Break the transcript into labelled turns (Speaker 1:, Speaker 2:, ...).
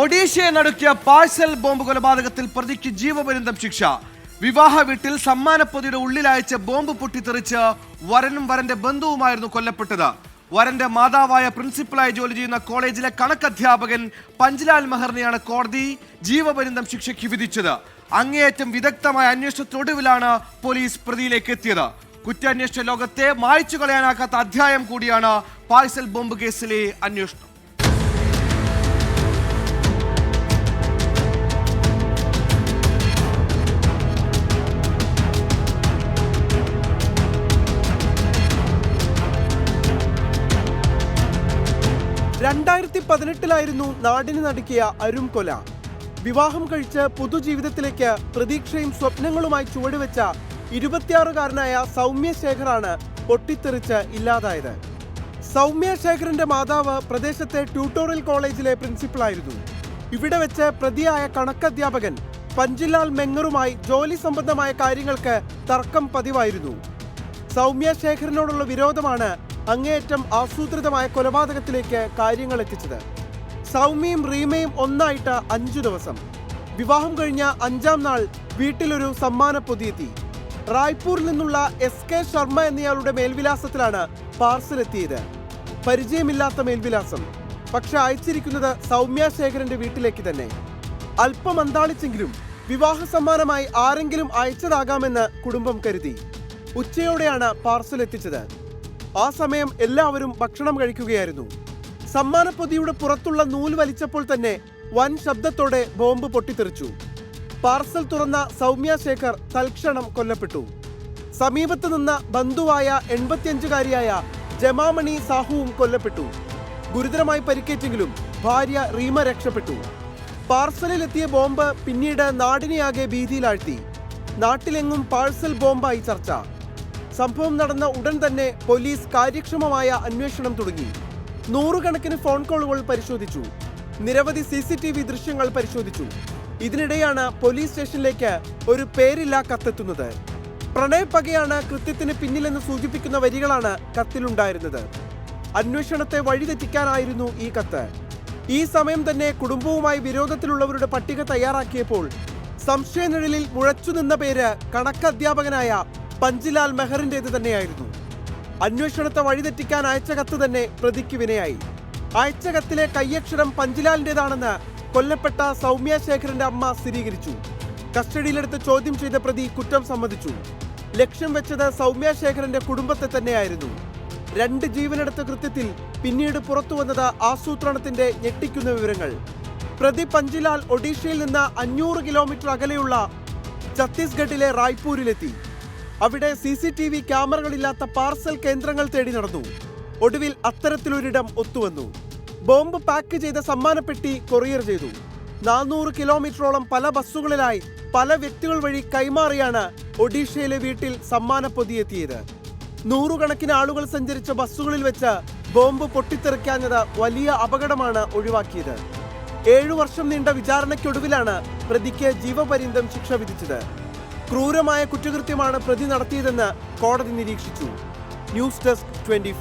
Speaker 1: ഒഡീഷയെ നടത്തിയ parcel bomb കൊലപാതകത്തിൽ പ്രതിക്ക് ജീവപര്യന്തം ശിക്ഷ. വിവാഹ വീട്ടിൽ സമ്മാനപ്പൊതിയുടെ ഉള്ളിലയച്ച ബോംബ് പൊട്ടിത്തെറിച്ച് വരനും വരന്റെ ബന്ധുവുമായിരുന്നു കൊല്ലപ്പെട്ടത്. വരന്റെ മാതാവായ പ്രിൻസിപ്പലായി ജോലി ചെയ്യുന്ന കോളേജിലെ കണക്ക് കണക്കധ്യാപകൻ പഞ്ച്ലാൽ മെഹറിനെയാണ് കോടതി ജീവപര്യന്തം ശിക്ഷയ്ക്ക് വിധിച്ചത്. അങ്ങേയറ്റം വിദഗ്ധമായ അന്വേഷണത്തൊടുവിലാണ് പോലീസ് പ്രതിയിലേക്ക് എത്തിയത്. കുറ്റാന്വേഷണ ലോകത്തെ മായ്ച്ചു കളയാനാകാത്ത അധ്യായം കൂടിയാണ് പാഴ്സൽ ബോംബ് കേസിലെ അന്വേഷണം.
Speaker 2: രണ്ടായിരത്തി പതിനെട്ടിലായിരുന്നു നാടിന് നടുക്കിയ അരും കൊല വിവാഹം കഴിച്ച് പുതുജീവിതത്തിലേക്ക് പ്രതീക്ഷയും സ്വപ്നങ്ങളുമായി ചുവടുവെച്ച ഇരുപത്തിയാറുകാരനായ സൗമ്യ ശേഖറാണ് പൊട്ടിത്തെറിച്ച് ഇല്ലാതായത്. സൗമ്യ ശേഖറിന്റെ മാതാവ് പ്രദേശത്തെ ട്യൂട്ടോറിയൽ കോളേജിലെ പ്രിൻസിപ്പളായിരുന്നു. ഇവിടെ വെച്ച് പ്രതിയായ കണക്കധ്യാപകൻ പഞ്ചിലാൽ മെങ്ങറുമായി ജോലി സംബന്ധമായ കാര്യങ്ങൾക്ക് തർക്കം പതിവായിരുന്നു. സൗമ്യ ശേഖറിനോടുള്ള വിരോധമാണ് അങ്ങേയറ്റം ആസൂത്രിതമായ കൊലപാതകത്തിലേക്ക് കാര്യങ്ങൾ എത്തിച്ചത്. സൗമ്യയും റീമയും ഒന്നായിട്ട് അഞ്ചു ദിവസം. വിവാഹം കഴിഞ്ഞ അഞ്ചാം നാൾ വീട്ടിലൊരു സമ്മാന പൊതിയെത്തി റായ്പൂരിൽ നിന്നുള്ള എസ് കെ ശർമ്മ എന്നയാളുടെ മേൽവിലാസത്തിലാണ് പാർസൽ എത്തിയത് പരിചയമില്ലാത്ത മേൽവിലാസം. പക്ഷെ അയച്ചിരിക്കുന്നത് സൗമ്യ ശേഖരന്റെ വീട്ടിലേക്ക് തന്നെ. അല്പം അന്താളിച്ചെങ്കിലും വിവാഹ സമ്മാനമായി ആരെങ്കിലും അയച്ചതാകാമെന്ന് കുടുംബം കരുതി. ഉച്ചയോടെയാണ് പാർസൽ എത്തിച്ചത് ആ സമയം എല്ലാവരും ഭക്ഷണം കഴിക്കുകയായിരുന്നു. സമ്മാനപ്പൊതിയുടെ പുറത്തുള്ള നൂൽ വലിച്ചപ്പോൾ തന്നെ വൻ ശബ്ദത്തോടെ ബോംബ് പൊട്ടിത്തെറിച്ചു. പാർസൽ തുറന്ന സൗമ്യ ശേഖർ തൽക്ഷണം കൊല്ലപ്പെട്ടു. സമീപത്ത് നിന്ന ബന്ധുവായ എൺപത്തിയഞ്ചുകാരിയായ ജമാമണി സാഹുവും കൊല്ലപ്പെട്ടു. ഗുരുതരമായി പരിക്കേറ്റെങ്കിലും ഭാര്യ റീമ രക്ഷപ്പെട്ടു. പാർസലിലെത്തിയ ബോംബ് പിന്നീട് നാടിനെയാകെ ഭീതിയിലാഴ്ത്തി. നാട്ടിലെങ്ങും പാഴ്സൽ ബോംബായി ചർച്ച. സംഭവം നടന്ന ഉടൻ തന്നെ പോലീസ് കാര്യക്ഷമമായ അന്വേഷണം തുടങ്ങി. നൂറുകണക്കിന് ഫോൺ കോളുകൾ പരിശോധിച്ചു. നിരവധി സി സി ടി വി ദൃശ്യങ്ങൾ പരിശോധിച്ചു. ഇതിനിടെയാണ് പോലീസ് സ്റ്റേഷനിലേക്ക് ഒരു പേരില്ലാ കത്തെത്തുന്നത്. പ്രണയപ്പകയാണ് കൃത്യത്തിന് പിന്നിലെന്ന് സൂചിപ്പിക്കുന്ന വരികളാണ് കത്തിലുണ്ടായിരുന്നത്. അന്വേഷണത്തെ വഴിതെറ്റിക്കാനായിരുന്നു ഈ കത്ത്. ഈ സമയം തന്നെ കുടുംബവുമായി വിരോധത്തിലുള്ളവരുടെ പട്ടിക തയ്യാറാക്കിയപ്പോൾ സംശയനിഴലിൽ മുഴച്ചു നിന്ന പേര് കണക്കധ്യാപകനായ പഞ്ചിലാൽ മെഹറിന്റേത് തന്നെയായിരുന്നു. അന്വേഷണത്തെ വഴിതെറ്റിക്കാൻ അയച്ച കത്ത് തന്നെ പ്രതിക്ക് വിനയായി. അയച്ച കത്തിലെ കയ്യക്ഷരം പഞ്ചിലാലിന്റേതാണെന്ന് കൊല്ലപ്പെട്ട സൗമ്യ ശേഖരന്റെ അമ്മ സ്ഥിരീകരിച്ചു. കസ്റ്റഡിയിലെടുത്ത് ചോദ്യം ചെയ്ത പ്രതി കുറ്റം സമ്മതിച്ചു. ലക്ഷ്യം വെച്ചത് സൗമ്യ ശേഖരന്റെ കുടുംബത്തെ തന്നെയായിരുന്നു. രണ്ട് ജീവനെടുത്ത കൃത്യത്തിൽ പിന്നീട് പുറത്തു വന്നത് ആസൂത്രണത്തിന്റെ ഞെട്ടിക്കുന്ന വിവരങ്ങൾ. പ്രതി പഞ്ചിലാൽ ഒഡീഷയിൽ നിന്ന് അഞ്ഞൂറ് കിലോമീറ്റർ അകലെയുള്ള ഛത്തീസ്ഗഡിലെ റായ്പൂരിലെത്തി. അവിടെ സി സി ടി വി ക്യാമറകളില്ലാത്ത പാർസൽ കേന്ദ്രങ്ങൾ തേടി നടന്നു. ഒടുവിൽ അത്തരത്തിലൊരിടം ഒത്തുവന്നു. ബോംബ് പാക്ക് ചെയ്ത സമ്മാനപ്പെട്ടി കൊറിയർ ചെയ്തു. നാനൂറ് കിലോമീറ്ററോളം പല ബസ്സുകളിലായി പല വ്യക്തികൾ വഴി കൈമാറിയാണ് ഒഡീഷയിലെ വീട്ടിൽ സമ്മാന പൊതിയെത്തിയത് നൂറുകണക്കിന് ആളുകൾ സഞ്ചരിച്ച ബസ്സുകളിൽ വെച്ച് ബോംബ് പൊട്ടിത്തെറിക്കാഞ്ഞത് വലിയ അപകടമാണ് ഒഴിവാക്കിയത്. ഏഴു വർഷം നീണ്ട വിചാരണയ്ക്കൊടുവിലാണ് പ്രതിക്ക് ജീവപര്യന്തം ശിക്ഷ വിധിച്ചത്. ക്രൂരമായ കുറ്റകൃത്യമാണ് പ്രതി നടത്തിയതെന്ന് കോടതി നിരീക്ഷിച്ചു. News desk twenty